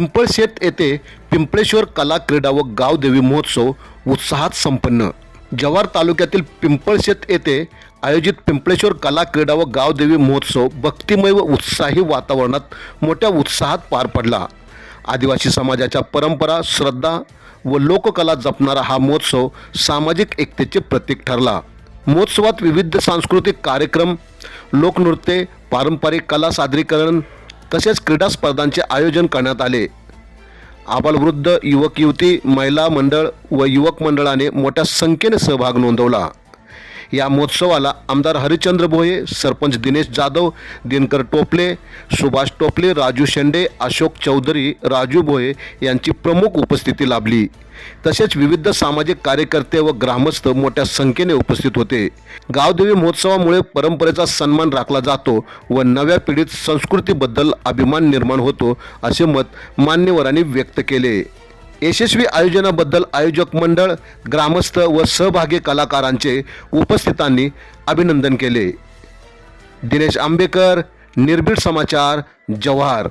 पिंपळशेत येथे पिंपळेश्वर कला क्रीडा व गावदेवी महोत्सव उत्साहात संपन्न. जव्हार तालुक्यातील पिंपळशेत येथे आयोजित पिंपळेश्वर कला क्रीडा व गावदेवी महोत्सव भक्तिमय व उत्साही वातावरणात मोठ्या उत्साहात पार पडला. आदिवासी समाजाच्या परंपरा श्रद्धा व लोककला जपणारा हा महोत्सव सामाजिक एकतेचे प्रतीक ठरला. महोत्सवात विविध सांस्कृतिक कार्यक्रम लोकनृत्ये पारंपरिक कला सादरीकरण तसेच क्रीडा स्पर्धांचे आयोजन करण्यात आले. आबालवृद्ध युवक युवती महिला मंडळ व युवक मंडळाने मोठ्या संख्येने सहभाग नोंदवला. या महोत्सवाला आमदार हरिचंद्र भोये सरपंच दिनेश जाधव दिनकर टोपले सुभाष टोपले राजू शेंडे अशोक चौधरी राजू भोये यांची प्रमुख उपस्थिती लाभली. तसेच विविध सामाजिक कार्यकर्ते व ग्रामस्थ मोठ्या संख्येने उपस्थित होते. गावदेवी महोत्सवामुळे परंपरेचा सन्मान राखला जातो व नव्या पिढीत संस्कृतीबद्दल अभिमान निर्माण होतो असे मत मान्यवरांनी व्यक्त केले. यशस्वी आयोजनाबद्दल आयोजक मंडळ ग्रामस्थ व सहभागी कलाकारांचे उपस्थितांनी अभिनंदन केले. दिनेश आंबेकर निर्भीड समाचार जव्हार.